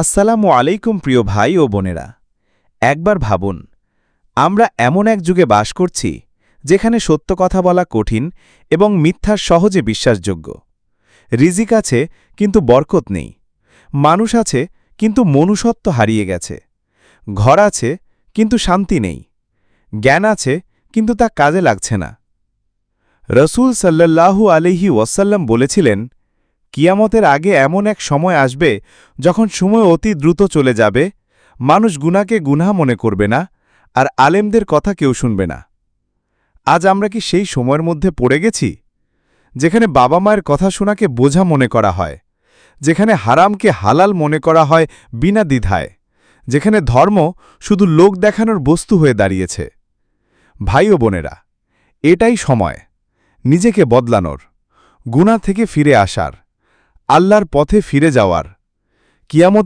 আসসালামু আলাইকুম প্রিয় ভাই ও বোনেরা। একবার ভাবুন, আমরা এমন এক যুগে বাস করছি, যেখানে সত্য কথা বলা কঠিন এবং মিথ্যা সহজে বিশ্বাসযোগ্য। রিজিক আছে, কিন্তু বরকত নেই। মানুষ আছে, কিন্তু মনুষ্যত্ব হারিয়ে গেছে। ঘর আছে, কিন্তু শান্তি নেই। জ্ঞান আছে, কিন্তু তা কাজে লাগছে না। রসুল সাল্লাল্লাহু আলিহি ওয়াসাল্লাম বলেছিলেন কিয়ামতের আগে এমন এক সময় আসবে যখন সময় অতি দ্রুত চলে যাবে, মানুষ গুনাকে গুনাহ মনে করবে না আর আলেমদের কথা কেউ শুনবে না। আজ আমরা কি সেই সময়ের মধ্যে পড়ে গেছি, যেখানে বাবা মায়ের কথা শোনাকে বোঝা মনে করা হয়, যেখানে হারামকে হালাল মনে করা হয় বিনা দ্বিধায়, যেখানে ধর্ম শুধু লোক দেখানোর বস্তু হয়ে দাঁড়িয়েছে? ভাই ও বোনেরা, এটাই সময়, নিজেকে বদলানোর গুণা থেকে ফিরে আসার। আল্লাহর পথে ফিরে যাওয়ার। কিয়ামত